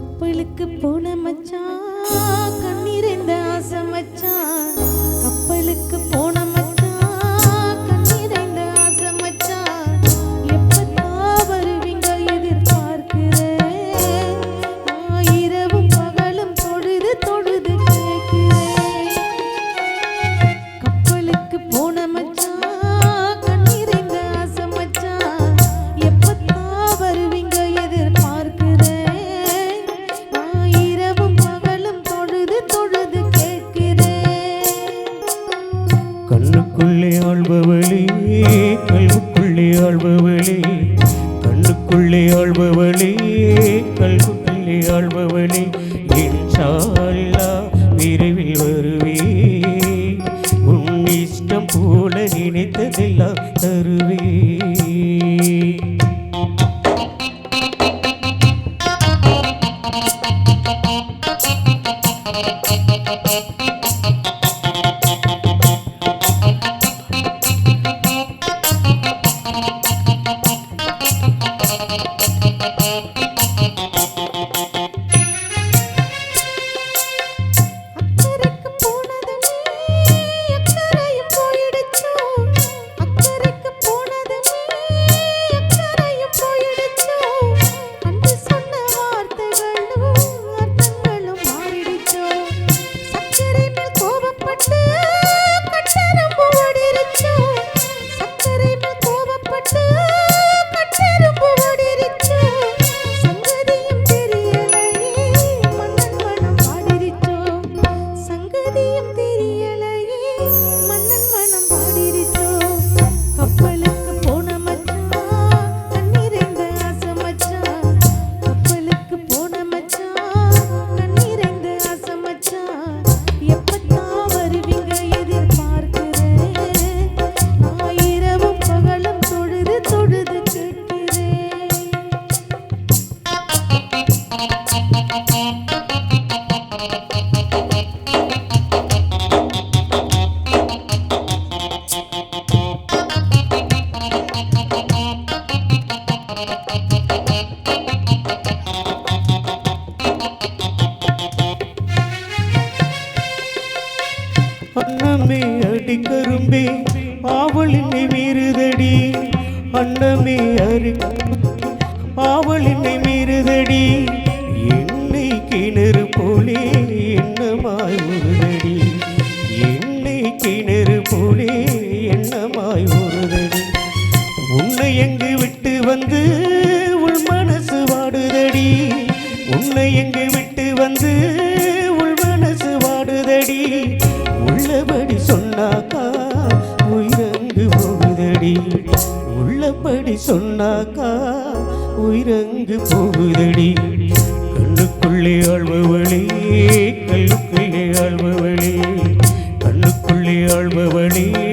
கப்பலுக்கு போன மச்சான் கண்ணிருந்த ஆசை மச்சான். கப்பலுக்கு போன உன்னை எங்கு விட்டு வந்து உள் மனசு வாடுதடி. உள்ளபடி சொன்னாக்கா உயிரங்கு போகுதடி. உள்ளபடி சொன்னாக்கா உயிரங்கு போகுதடி. கண்ணுக்குள்ளே ஆழ்பவளே கல்லுக்குள்ளே ஆழ்பவளே. கண்ணுக்குள்ளே ஆழ்பவளே.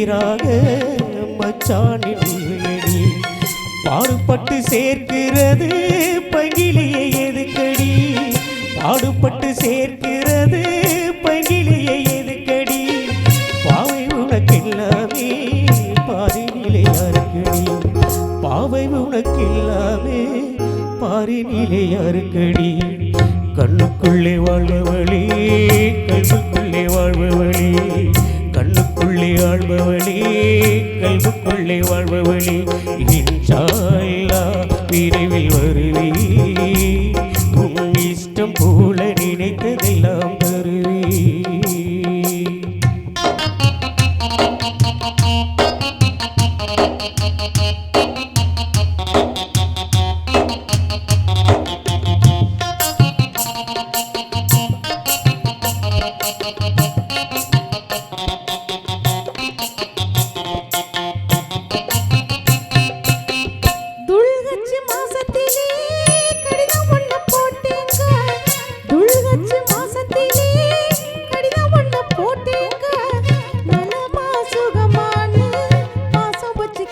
எதிராக மச்சானின் வேணி பாடுபட்டு சேர்க்கிறது பங்கிலியை எதுக்கடி? பாடுபட்டு சேர்க்கிறது பங்கிலியை எதுக்கடி? பாவை உனக்கில்லாமே பாரிநிலை அருக்கடி பாவை உனக்கில்லாமே பாரிநிலை அருக்கடி கண்ணுக்குள்ளே வழி கல்வி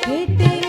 Hey. tenga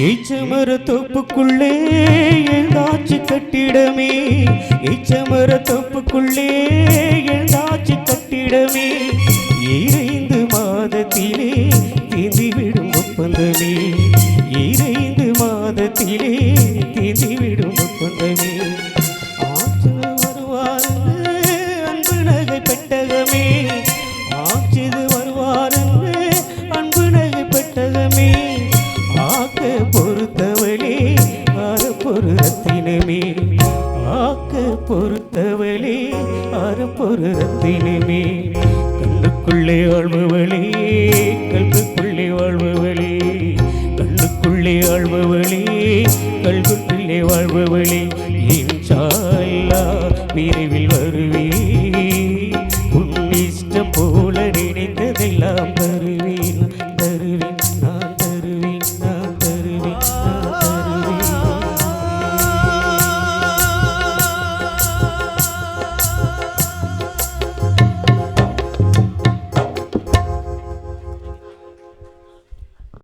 ஏச்சமர தோப்புக்குள்ளே எழுந்தாச்சு கட்டிடமே. ஏச்சமர தோப்புக்குள்ளே எழுந்தாச்சு கட்டிடமே. ஈரை ஆழ்பவளே கல்குள்ளே வாழ்பவளே கல்லுக்குள்ளே ஆழ்பவளே கல்குள்ளே வாழ்பவளே இன்ஷால்லா விரைவில் வருவே உன் இஷ்டம் போல நினைத்ததெல்லாம் தருவேன் தருவேன்